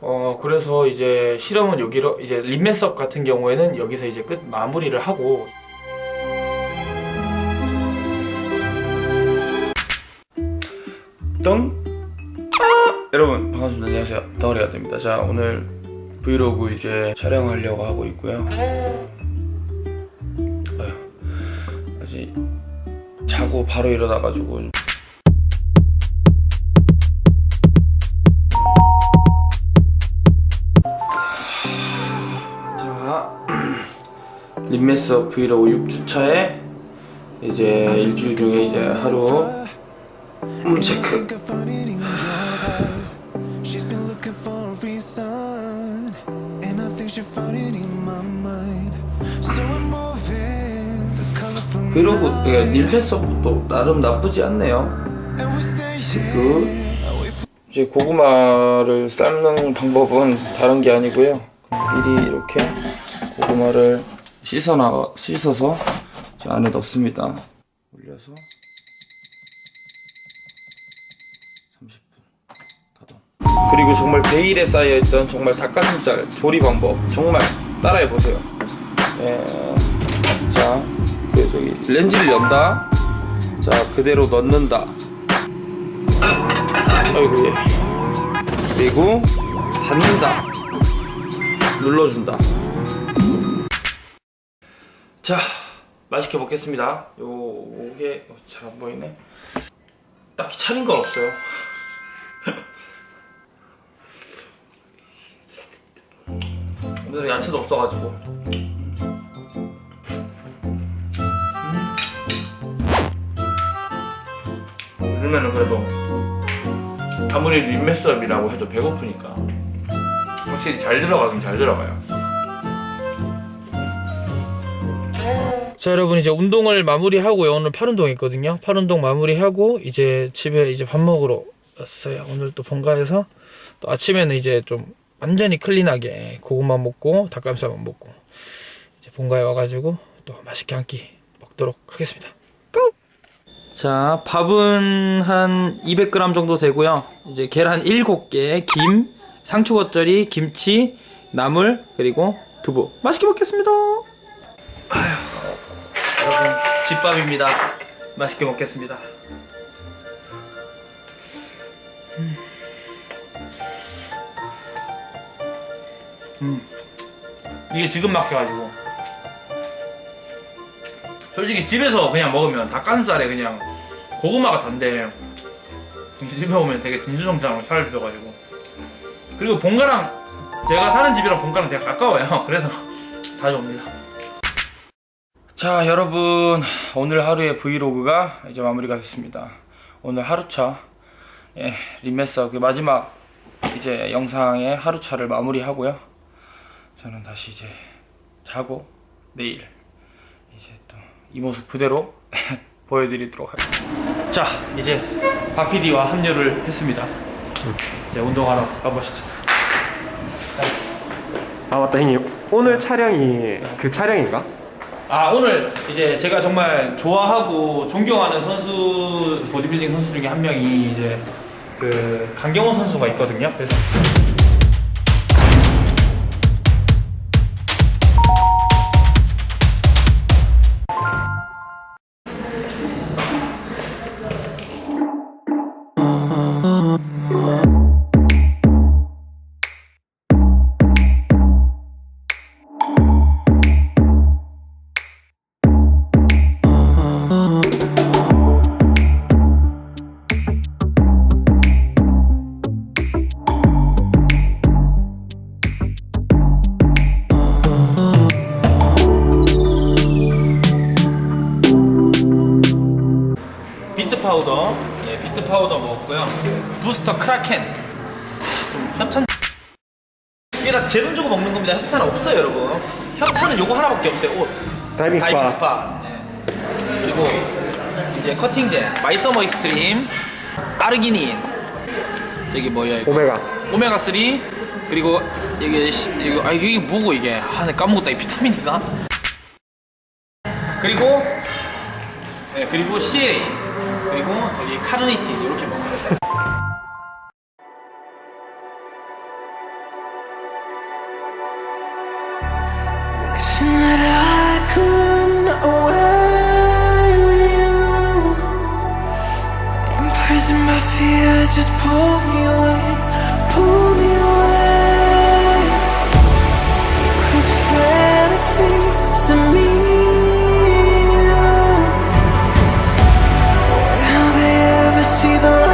어 그래서 이제 실험은 여기로 이제 립메스업 같은 경우에는 여기서 이제 끝 마무리를 하고. 똥 아! 여러분 반갑습니다. 안녕하세요. 덩어리가 됩니다. 자 오늘 브이로그 이제 촬영하려고 하고 있고요. 아휴 아직 자고 바로 일어나가지고 자 립메스업 브이로그 6주차에 이제 일주일 중에 이제 하루 음, 체크 브이로그 예, 립메스업도 나름 나쁘지 않네요 그 이제 고구마를 삶는 방법은 다른 게 아니고요. 미리 이렇게 고구마를 씻어 나 씻어서 저 안에 넣습니다. 올려서 30분 가동. 그리고 정말 베일에 쌓여 있던 정말 닭가슴살 조리 방법 정말 따라해 보세요. 예, 자, 그 저기 렌즈를 연다. 자, 그대로 넣는다. 아이고 예. 그리고 닫는다 눌러준다 자 맛있게 먹겠습니다 요게 어, 잘안 보이네 딱히 차린 건 없어요 오늘은 야채도 없어가지고 음. 요즘에는 그래도 아무리 립메스업이라고 해도 배고프니까 확실히 잘 들어가긴 잘 들어가요. 자 여러분 이제 운동을 마무리하고요. 오늘 팔 운동 있거든요. 팔 운동 마무리하고 이제 집에 이제 밥 먹으러 왔어요. 오늘 또 본가에서 또 아침에는 이제 좀 완전히 클린하게 고구마 먹고 닭가슴살만 먹고 이제 본가에 와가지고 또 맛있게 한 끼 먹도록 하겠습니다. 고! 자, 밥은 한 200g 정도 되고요. 이제 계란 7개, 김, 상추 겉절이, 김치, 나물, 그리고 두부. 맛있게 먹겠습니다. 여러분, 집밥입니다. 맛있게 먹겠습니다. 음. 음. 이게 지금 막혀가지고. 솔직히 집에서 그냥 먹으면 닭가슴살에 그냥 고구마가 단데 집에 오면 되게 듬주정장으로 살을 줘가지고 그리고 본가랑 제가 사는 집이랑 본가랑 되게 가까워요 그래서 자주 옵니다 자 여러분 오늘 하루의 브이로그가 이제 마무리가 됐습니다 오늘 하루차 예, 림메서 그 마지막 이제 영상의 하루차를 마무리하고요 저는 다시 이제 자고 내일 이제 또 이 모습 그대로 보여드리도록 하겠습니다. 자, 이제 박 PD와 합류를 했습니다. 이제 운동하러 가보시죠. 아 맞다 형님 오늘 촬영이 그 촬영인가? 아, 오늘 이제 제가 정말 좋아하고 존경하는 선수, 보디빌딩 선수 중에 한 명이 이제 그 강경호 선수가 있거든요. 그래서 다이빙 스파. 다이빙 스파. 네. 그리고 이제 커팅제, 마이서머 익스트림, 아르기닌. 저기 뭐야 이거? 오메가 오메가 3 그리고 이게 시- 이거 아 이게 뭐고 이게 아 내가 까먹었다 이 비타민인가? 그리고 네 그리고 CA 그리고 저기 카르니틴 이렇게 먹어요. By fear, just pull me away, pull me away. Secret fantasies me. Will they ever see the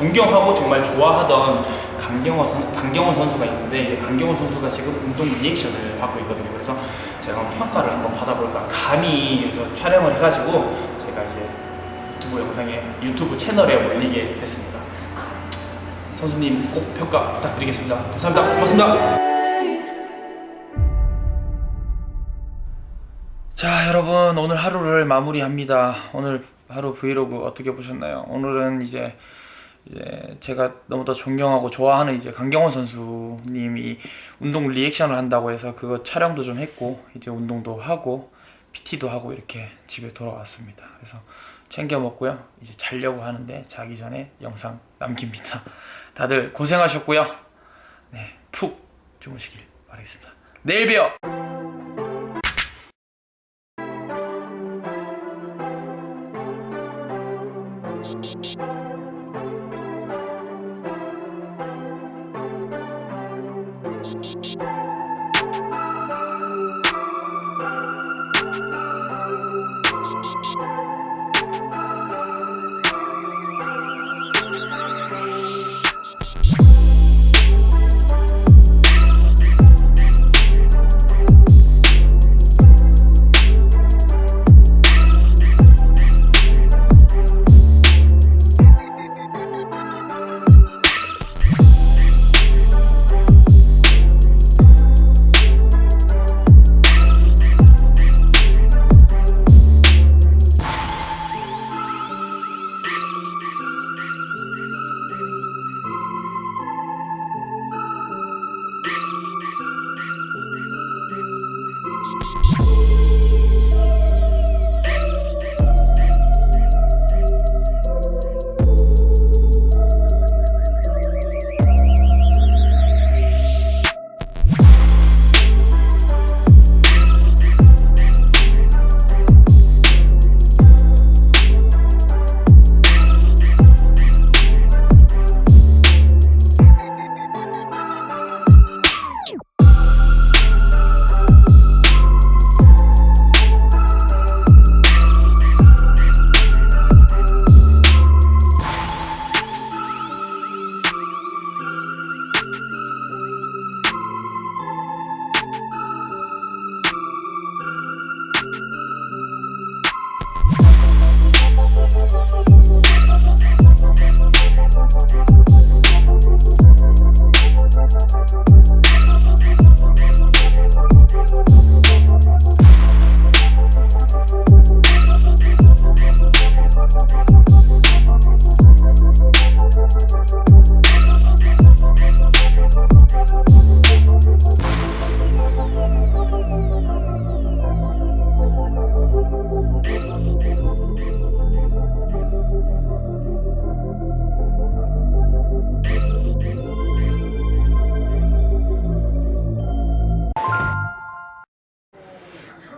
존경하고 정말 좋아하던 강경원, 선, 강경원 선수가 있는데 이제 강경원 선수가 지금 운동 리액션을 받고 있거든요. 그래서 제가 한번 평가를 한번 받아볼까 감히 그래서 촬영을 해가지고 제가 이제 유튜브 영상에 유튜브 채널에 올리게 됐습니다. 선수님 꼭 평가 부탁드리겠습니다. 감사합니다. 고맙습니다. 자 여러분 오늘 하루를 마무리합니다. 오늘 하루 브이로그 어떻게 보셨나요? 오늘은 이제 이제 제가 너무도 존경하고 좋아하는 이제 강경원 선수님이 운동 리액션을 한다고 해서 그거 촬영도 좀 했고 이제 운동도 하고 PT도 하고 이렇게 집에 돌아왔습니다. 그래서 챙겨 먹고요. 이제 자려고 하는데 자기 전에 영상 남깁니다. 다들 고생하셨고요. 네 푹 주무시길 바라겠습니다. 내일 봬요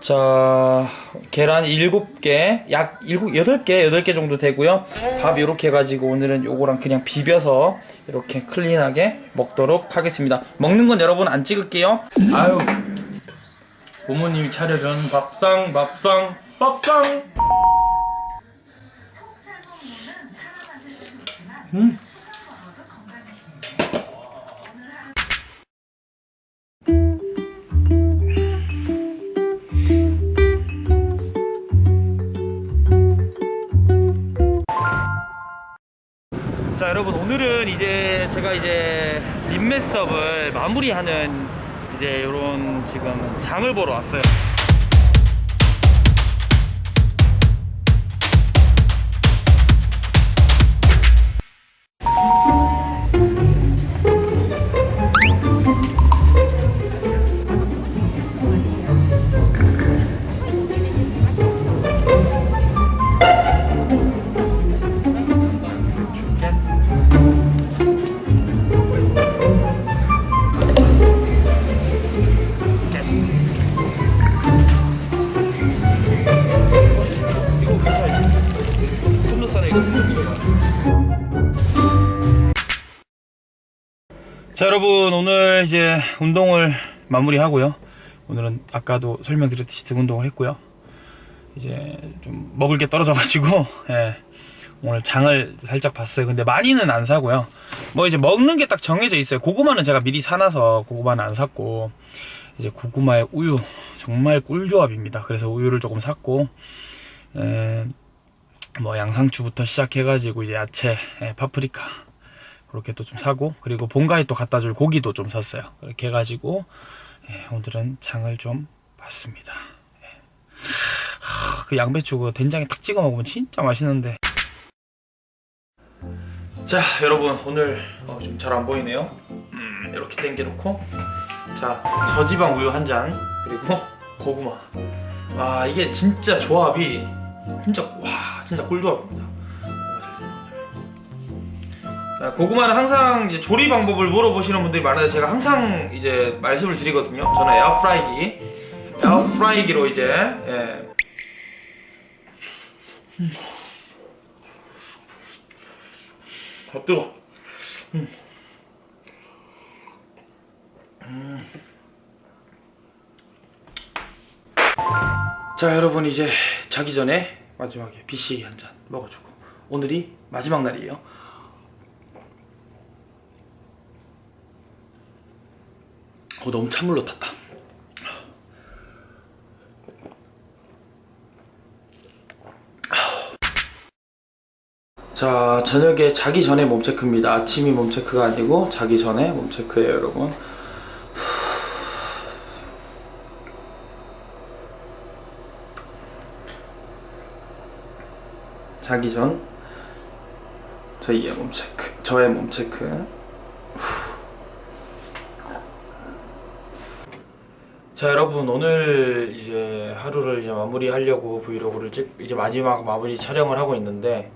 자, 계란 7개, 약 7, 8개, 8개 정도 되고요. 밥 이렇게 해가지고 오늘은 요거랑 그냥 비벼서 이렇게 클린하게 먹도록 하겠습니다. 먹는 건 여러분 안 찍을게요. 아유, 부모님이 차려준 밥상, 밥상, 밥상. 음. 마무리하는 이제 이런 지금 장을 보러 왔어요. 자 여러분 오늘 이제 운동을 마무리하고요. 오늘은 아까도 설명드렸듯이 등 운동을 했고요. 이제 좀 먹을 게 떨어져 가지고 예, 오늘 장을 살짝 봤어요. 근데 많이는 안 사고요. 뭐 이제 먹는 게 딱 정해져 있어요. 고구마는 제가 미리 사놔서 고구마는 안 샀고 이제 고구마에 우유 정말 꿀조합입니다. 그래서 우유를 조금 샀고 에, 뭐 양상추부터 시작해가지고 이제 야채, 에, 파프리카 그렇게 또 좀 사고 그리고 본가에 또 갖다 줄 고기도 좀 샀어요. 그렇게 해가지고 예, 오늘은 장을 좀 봤습니다. 예. 하, 그 양배추 그 된장에 탁 찍어 먹으면 진짜 맛있는데. 자 여러분 오늘 어, 좀잘 안 보이네요. 음, 이렇게 당겨놓고 자 저지방 우유 한 잔 그리고 고구마. 와 이게 진짜 조합이 진짜 와 진짜 꿀조합입니다. 자, 고구마는 항상 조리 방법을 물어보시는 분들이 많은데 제가 항상 이제 말씀을 드리거든요. 저는 에어프라이기, 에어프라이기로 이제 예. 음. 아 뜨거. 음. 음. 자 여러분 이제 자기 전에 마지막에 BC 한 잔 먹어주고 오늘이 마지막 날이에요. 어 너무 찬물로 탔다. 자 저녁에 자기 전에 몸 체크입니다. 아침이 몸 체크가 아니고 자기 전에 몸 체크예요, 여러분. 자기 전 저희의 몸 체크, 저의 몸 체크. 자 여러분 오늘 이제 하루를 이제 마무리하려고 브이로그를 찍 이제 마지막 마무리 촬영을 하고 있는데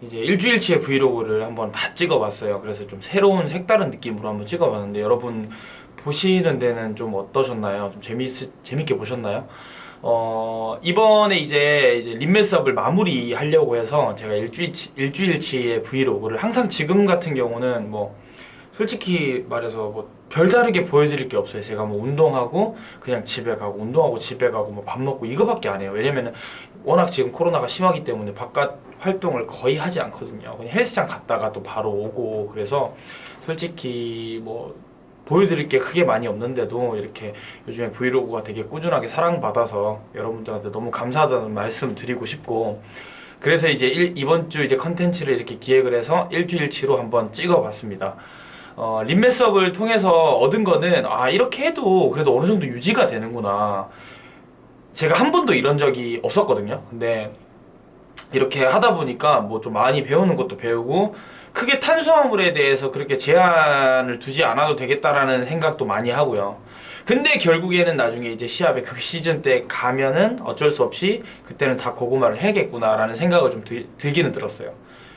이제 일주일치의 브이로그를 한번 다 찍어봤어요. 그래서 좀 새로운 색다른 느낌으로 한번 찍어봤는데 여러분 보시는 데는 좀 어떠셨나요? 좀 재미 재밌게 보셨나요? 어 이번에 이제 이제 립메스업을 마무리하려고 해서 제가 일주일치 일주일치의 브이로그를 항상 지금 같은 경우는 뭐 솔직히 말해서 뭐 별다르게 보여드릴 게 없어요. 제가 뭐 운동하고 그냥 집에 가고 운동하고 집에 가고 뭐 밥 먹고 이거밖에 안 해요. 왜냐면은 워낙 지금 코로나가 심하기 때문에 바깥 활동을 거의 하지 않거든요. 그냥 헬스장 갔다가 또 바로 오고 그래서 솔직히 뭐 보여드릴 게 크게 많이 없는데도 이렇게 요즘에 브이로그가 되게 꾸준하게 사랑받아서 여러분들한테 너무 감사하다는 말씀 드리고 싶고 그래서 이제 일- 이번 주 이제 컨텐츠를 이렇게 기획을 해서 일주일치로 한번 찍어봤습니다. 어, 림메석을 통해서 얻은 거는 아 이렇게 해도 그래도 어느 정도 유지가 되는구나. 제가 한 번도 이런 적이 없었거든요. 근데 이렇게 하다 보니까 뭐 좀 많이 배우는 것도 배우고 크게 탄수화물에 대해서 그렇게 제한을 두지 않아도 되겠다라는 생각도 많이 하고요. 근데 결국에는 나중에 이제 시합의 그 시즌 때 가면은 어쩔 수 없이 그때는 다 고구마를 해야겠구나라는 생각을 좀 들, 들기는 들었어요.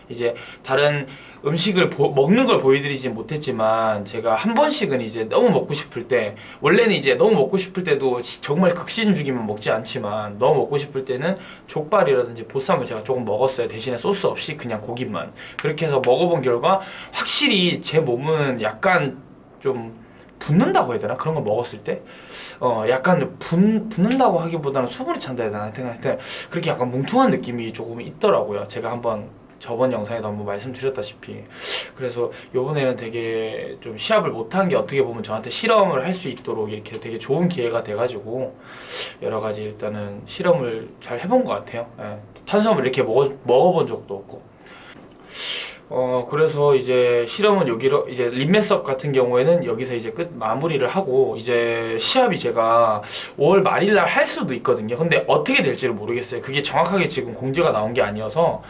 이제 다른 음식을 보- 먹는 걸 보여드리진 못했지만 제가 한 번씩은 이제 너무 먹고 싶을 때 원래는 이제 너무 먹고 싶을 때도 시- 정말 극시즌 중이면 먹지 않지만 너무 먹고 싶을 때는 족발이라든지 보쌈을 제가 조금 먹었어요. 대신에 소스 없이 그냥 고기만. 그렇게 해서 먹어본 결과 확실히 제 몸은 약간 좀 붓는다고 해야 되나? 그런 거 먹었을 때? 어 약간 붓, 붓는다고 하기보다는 수분이 찬다 해야 되나? 하여튼, 하여튼 그렇게 약간 뭉퉁한 느낌이 조금 있더라고요. 제가 한번 저번 영상에도 한번 말씀드렸다시피 그래서 요번에는 되게 좀 시합을 못한 게 어떻게 보면 저한테 실험을 할 수 있도록 이렇게 되게 좋은 기회가 돼가지고 여러 가지 일단은 실험을 잘 해본 것 같아요 예. 탄수화물 이렇게 먹어, 먹어본 적도 없고 어 그래서 이제 실험은 여기로 이제 림메섭 같은 경우에는 여기서 이제 끝 마무리를 하고 이제 시합이 제가 5월 말일 날 할 수도 있거든요. 근데 어떻게 될지를 모르겠어요. 그게 정확하게 지금 공지가 나온 게 아니어서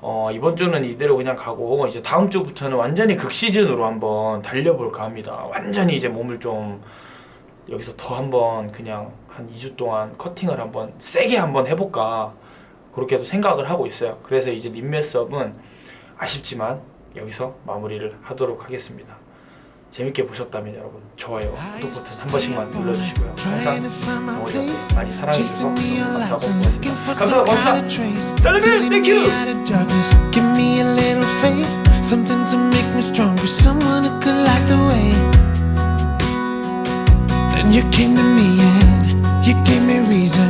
어 이번 주는 이대로 그냥 가고 이제 다음 주부터는 완전히 극시즌으로 한번 달려볼까 합니다. 완전히 이제 몸을 좀 여기서 더 한번 그냥 한 2주 동안 커팅을 한번 세게 한번 해볼까 그렇게도 생각을 하고 있어요. 그래서 이제 림메섭은 아쉽지만 여기서 마무리를 하도록 하겠습니다. 재밌게 보셨다면 여러분 좋아요, 구독 버튼 한 번씩만 눌러주시고요. 항상 많이 사랑해주셔서 너무 감사하고 고맙습니다. 감사합니다. 달리비 땡큐. Give me a little faith, something to make me stronger, someone who could light the way. Then you came to me and you gave me reason.